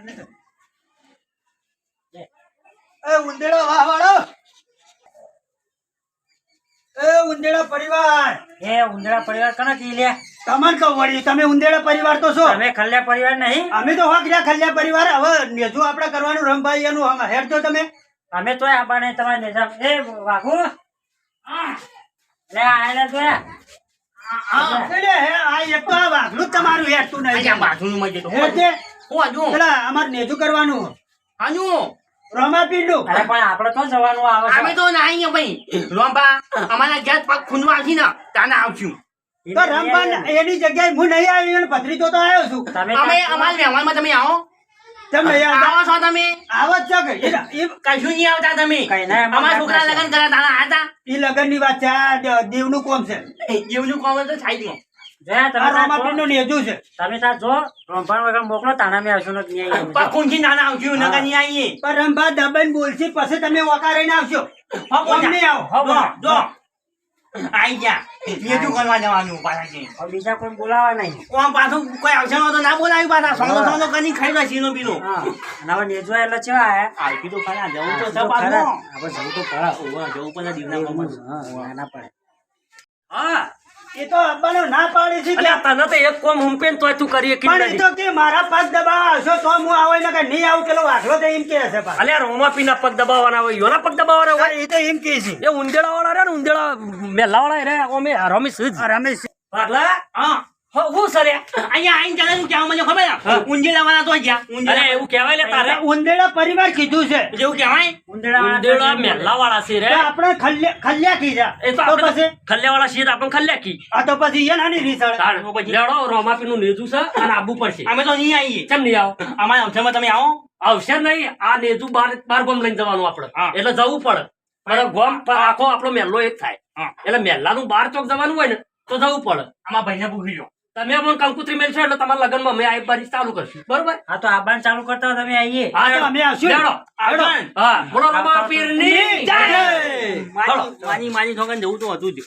પરિવારને એ ઉંદેડો વાહ વાળો. એ ઉંદેડા પરિવાર. એ ઉંદરા પરિવાર કનો કી લે? તમને કહું વળી તમે ઉંદેડા પરિવાર તો છો. તમે ખલ્યા પરિવાર નહીં? અમે તો હોક રહ્યા ખલ્યા પરિવાર. હવે નેજુ આપણે કરવાનું રમભાઈ એનું હમ હેડ તો તમે. અમે તોય આબાને તમારા નિજામ એ વાઘુ. લે તો એટલે હે આ એક તો આ વાઘલું જ તમારું હેડતું નહીં. મજે તો છે હું અમારે નેજુ કરવાનું. હજુ રમા પીંડું અરે પણ આપણે તો જવાનું આવે અમે તો નાઈ ભાઈ. રોંબા અમારા ઘેર પગ ખૂંદવા આવશે ને તાને આવશું. તો રમવા એની જગ્યાએ હું નહીં આવી અને ભત્રીજો તો આવ્યો છું. તમે અમે અમારા વ્યવહારમાં તમે આવો. તમે નહીં આવો. છો તમે. આવો જ છો કે? એ- એ- કશું નહીં આવતા તમે. ના, અમારા છોકરા. લગ્ન કર્યા તાના આયા ઈ લગનની વાત છે દેવનું કોમ છે. દેવનું કોમ તો થાય નેજુ પણ નેજું બીજા કોઈ બોલાવા નહીં. પાછું કોઈ આવશે તો ના બોલાવ્યું પાછા. સોનો સોનો કરી ખાઈ લો સીનો પીનો. હા. અને એટલે તો ખરા જવું તો જવું તો. જવું પડે દીવના ના, ના પડે. હા. એ તો અબ્બાનો ના પાડી છે કે તને તો એક કોમ હુંપેન તો તું કરીએ કે પણ એ તો કે મારા પગ દબાવવા આવશો તો હું આવો ને કે નહીં આવું પેલો વાઘલો તો એમ કે છે પાછો. અલ્યા રોમાપીના પગ દબાવવાના હોય યોના પગ દબાવવાના હોય? એ તો એમ કે છે. એ ઉંદેડા વાળા રે ને ઉંદેડા મેલા વાળા રે ઓમે રમી આ રમેશ. પાગલા હા. હો સરે? અહીંયા આઈને ચાલે શું કહેવા મને ખબર. ઊંઝે લાવવાના તો ગયા ઊંઝે એવું કહેવાય લે તારે. ઉંદેડા પરિવાર કીધું છે. જેવું કહેવાય? વાળા ઉંદેડા મેલા વાળા છે રે. ખલ્યા કીધા એ તો આપણે ખલ્યા વાળા છીએ આપણે ખલ્યા કી આ તો પછી રીસળ લેડો રોમાપીનું નેજુ છે અને આબુ પડશે. અમે તો અહીં આવીએ કેમ નહીં આવો? અમારા અવસરમાં તમે આવો. આવશે નહીં. આ નેજુ બાર બાર ગોમ લઈને જવાનું આપણે. એટલે જવું પડે. ગોમ પર આખો આપણો મેલ્લો એક થાય. એટલે મેલ્લાનું બાર ચોક જવાનું હોય ને તો જવું પડે. આમાં ભાઈને પૂછી લો તમે પણ કંકુત્રી મેળશો એટલે તમારા લગ્નમાં અમે આ બારી ચાલુ કરશું. બરોબર? હા તો આબાન ચાલુ કરતા હોય તમે આવીએ. હા તો અમે આવશું. હેડો. હા બોલો રમાપીરની જય! માની માની છોકરાને જવું તો હતું જ.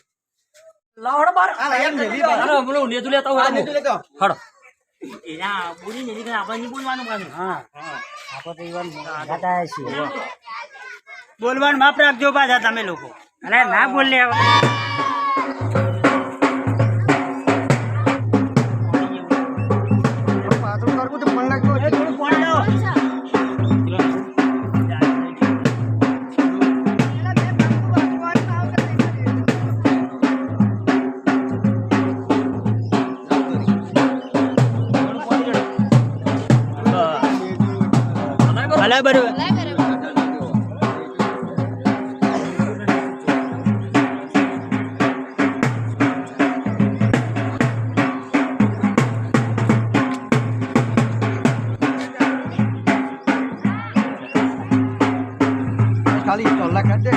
લાવડો બાર. અરે બોલો નેતુ લેતા હોય તો. હડો એના બોલી નથી કે આપણે નહીં બોલવાનું પાછું. હા. આપણે તો ઈવન ગાતા છીએ બોલવાનું માફ રાખજો પાછા તમે લોકો. અરે ના બોલ લે હવે ભલે બરોબર હવે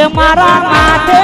એ મારા માથે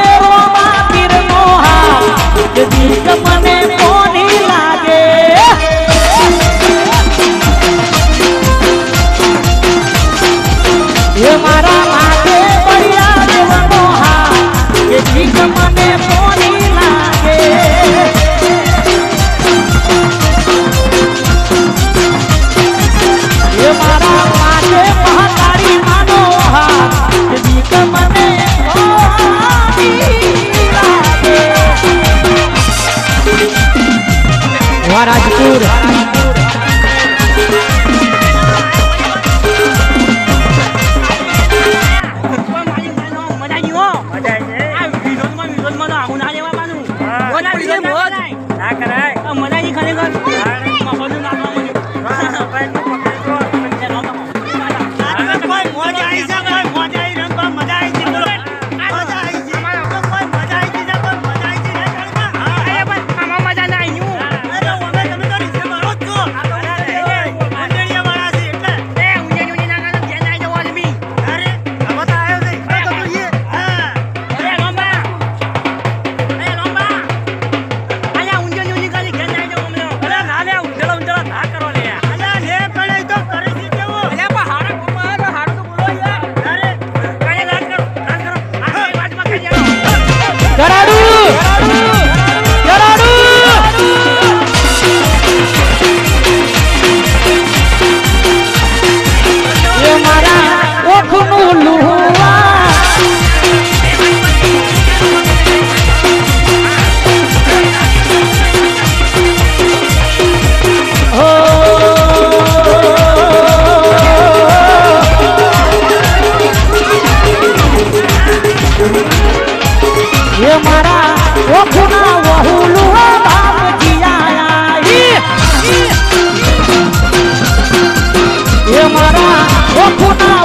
મારા ઓખુના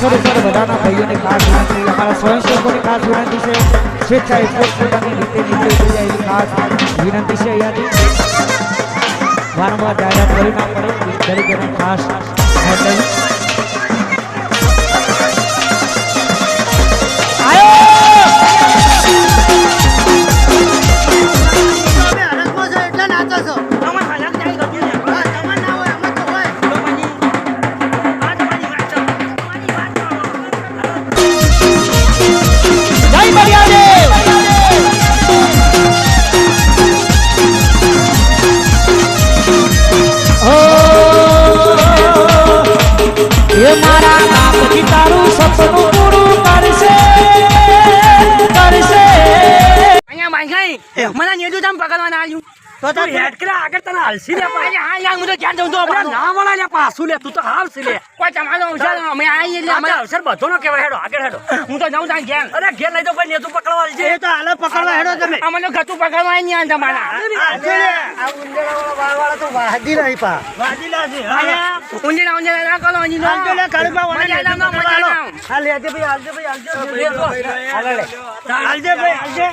આઈસર ઉપર બધાના ભાઈઓને ખાસ વિનંતી અમારા સ્વયંસેવકોની ખાસ વિનંતી છે. સ્વેચ્છાએ પોતપોતાની રીતે નીકળી થઈ જાય એવી ખાસ વિનંતી છે અહીંયાથી. વારંવાર જાહેરાત કરી ના પડે. દરેકને ખાસ સપનું પૂરું કરશે કરશે અહીંયા બાંધાઈ. મને નેદું તમ પકડવાના આવ્યું. તો તાર હેડ આગળ તને હાલસી લે અરે હા યાર, હું તો ક્યાં જઉં તો ના વળા લે પાછું લે તું તો હાલસી લે. કોઈ તમારો અવસર અમે આવીએ એટલે અમે- અમારે અવસર બધો નો કહેવાય હેડો આગળ હેડો. હું તો જાઉં ત્યાં ઘેર. અરે ઘેર તો કોઈ નેતું પકડવા છે એ તો હાલો પકડવા હેડો તમે. અમને ગતું પકડવા નહીં તમારા. આ તો વાદી નહીં પા. ના કરો, લે, કાળુબા, વાળા ના. હા, લેજે ભાઈ, હાલજે ભાઈ, હાલજે. હાલે હાલજે ભાઈ, હાલજે.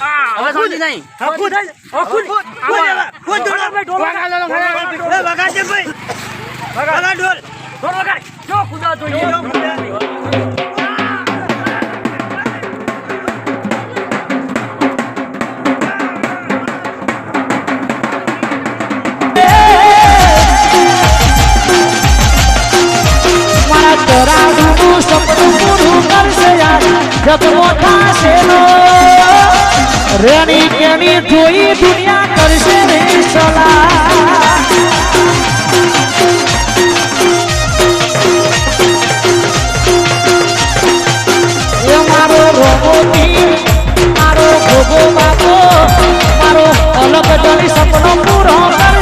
હા, હવે સમજી નહીં. હા, કૂદ. ઓ, કૂદ. કૂદ એવા. કૂદ, ઢોલા. વગાડો, વગાડો. એ, વગાડજે ભાઈ. વગાડ ઢોલ. થોડો વગાડ. જો કૂદા તો એ. મારા તરાડુનું સપનું પૂરું કરશે યાર જગમો થાશે નો રેણી કેણી જોઈ દુનિયા કરશે રે સલા એ મારો રોગોથી મારો ભોગો મારો અલગ જણી સપનો પૂરો કરશે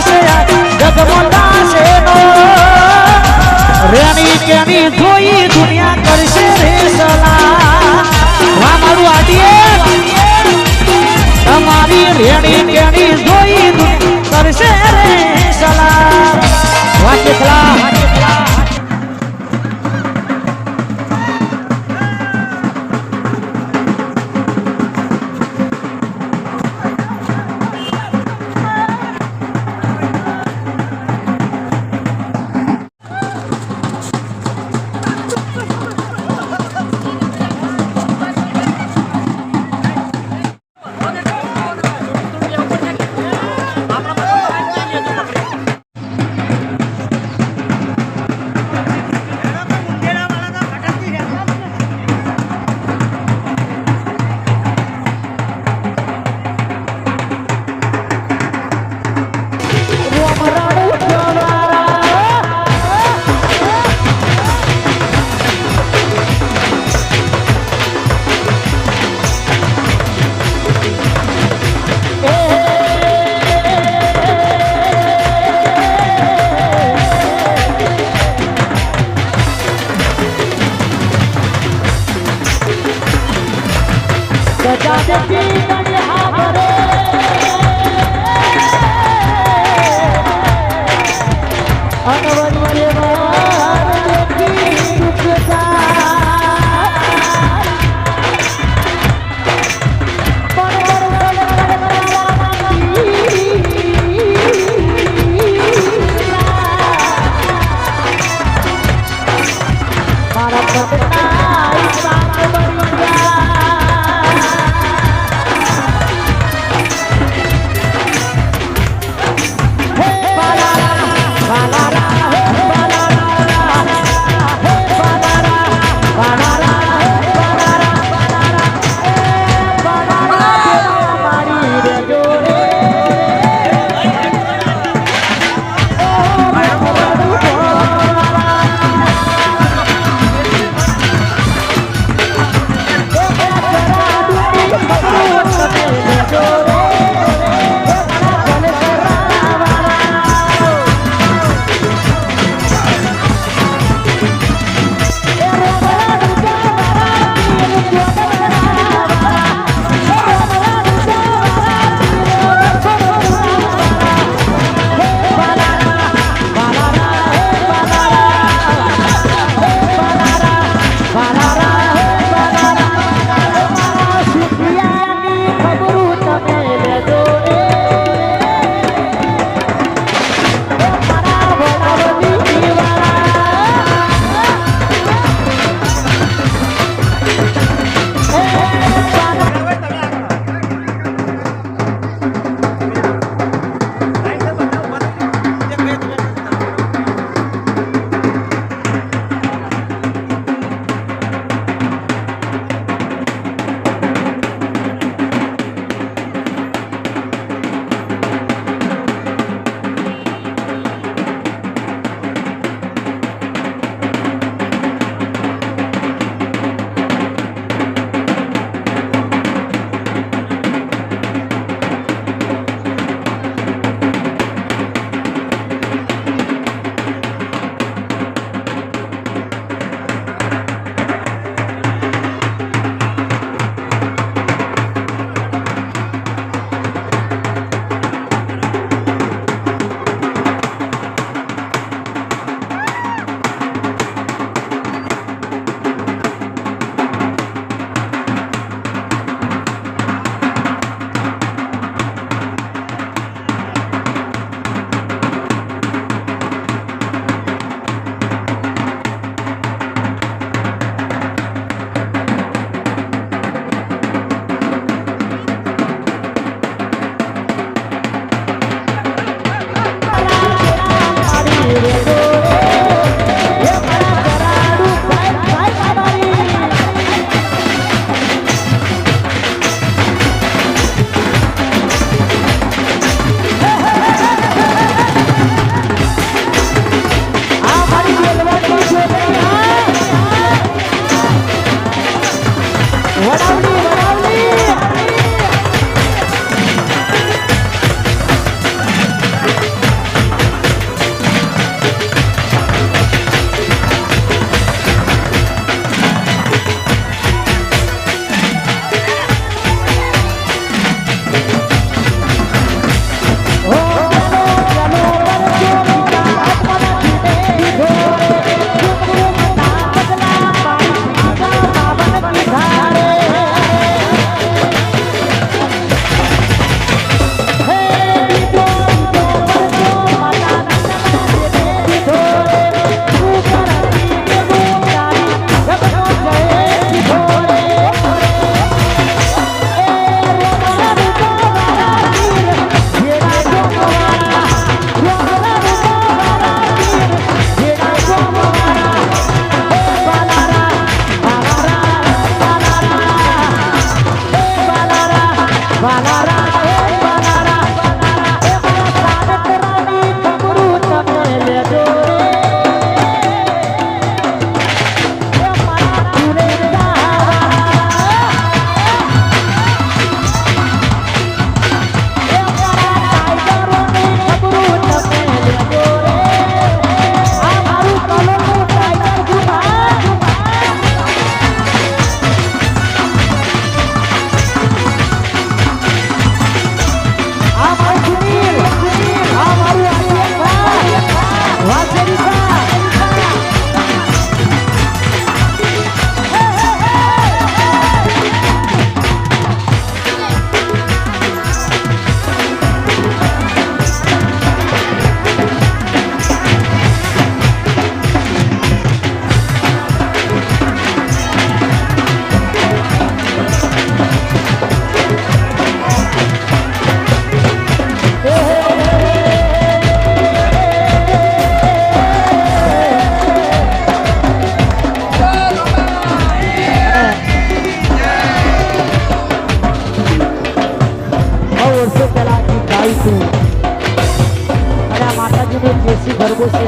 બાબુ છે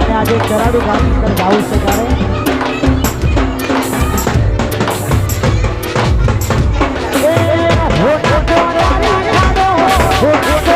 અને આજે કરાડું ગાડી અંદર ગાવું છે ત્યારે રૂપા